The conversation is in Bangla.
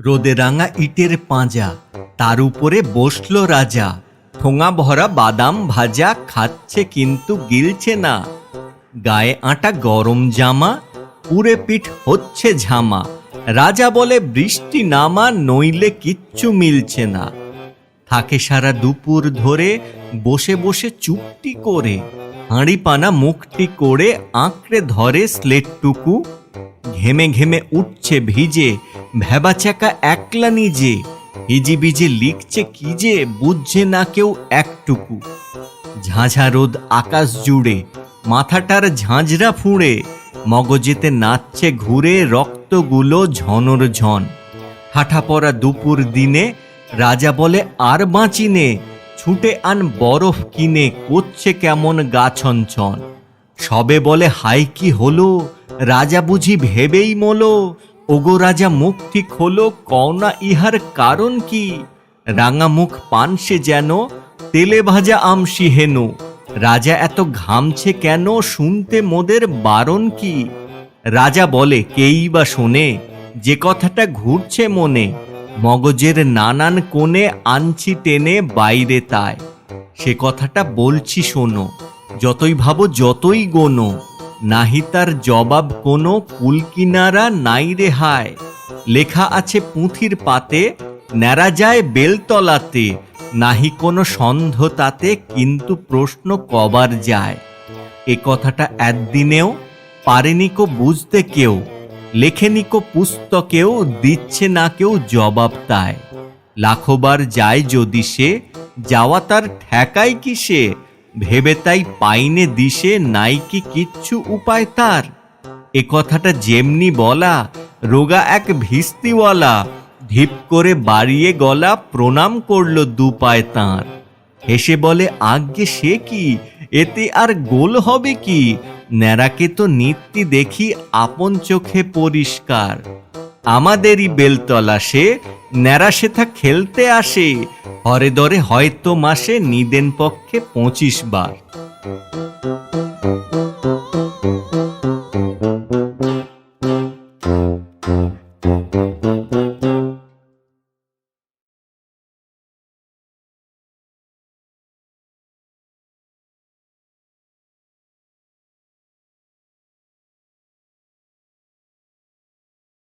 রোদে রাঙা ইটের পাঁজা, তার উপরে বসল রাজা। ঠোঙা ভরা বাদাম ভাজা, খাচ্ছে কিন্তু গিলছে না। গায়ে আটা গরম জামা পুরে পিঠ হচ্ছে ঝামা। রাজা বলে, বৃষ্টি নামা, নইলে কিচ্ছু মিলছে না। থাকে সারা দুপুর ধরে, বসে বসে চুপটি করে। হাঁড়ি পানা মুখটি করে আঁকড়ে ধরে স্লেটটুকু, ঘেমে ঘেমে উঠছে ভিজে ভেবাচাকা একলা নিজে হিজি বিজে লিখছে কি যে বুঝছে না কেউ একটুকু। ঝাঁঝা রোদ আকাশ জুড়ে, মাথাটার ঝাঁঝরা ফুঁড়ে, মগজেতে নাচছে ঘুরে রক্তগুলো ঝনর ঝন। ঠাঠা পড়া দুপুর দিনে, রাজা বলে আর বাঁচিনে ছুটে আন বরফ কিনে করছে কেমন গা ছনছন। সবে বলে, হাই কি হলো? রাজা বুঝি ভেবেই মলো। ওগো রাজা ঠিক হলো কওনা ইহার কারণ কি? রাঙা মুখ পানসে যেন, তেলে ভাজা আমসি হেনু রাজা এত ঘামছে কেন? শুনতে মোদের বারণ কি? রাজা বলে, কেই বা শোনে? যে কথাটা ঘুরছে মনে মগজের নানান কোণে আনছি টেনে বাইরে তাই সে কথাটা বলছি শোনো, যতই ভাবো যতই গোনো, নাহি তার জবাব কোনো কুলকিনারা নাই রে হায়। লেখা আছে পুঁথির পাতে, ন্যাড়া যায় বেলতলাতে, নাহি কোনো সন্ধ তাতে, কিন্তু প্রশ্ন কবার যায়। এ কথাটা একদিনেও পারেনি কো বুঝতে কেউ। লেখেনি কো পুস্তকেও দিচ্ছে না কেউ জবাব তাই। লাখোবার যায় যদি সে, যাওয়া তার ঠেকায় কি সে? ভেবে তাই পাইনে দিশে নাই কি কিচ্ছু উপায় তার? এ কথাটা যেমনি বলা, রোগা এক ভিস্তিওয়ালা, ঢিপ করে বাড়িয়ে গলা প্রণাম করল দু পায় তাঁর। হেসে বলে, আজ্ঞে সে কি? এতে আর গোল হবে কি? ন্যাড়াকে তো নিত্যি দেখি আপন চোখে পরিষ্কার। আমাদেরই বেলতলা সে ন্যাড়া সেথা খেলতে আসে। হরে দরে হয়তো মাসে নিদেন পক্ষে পঁচিশ বার।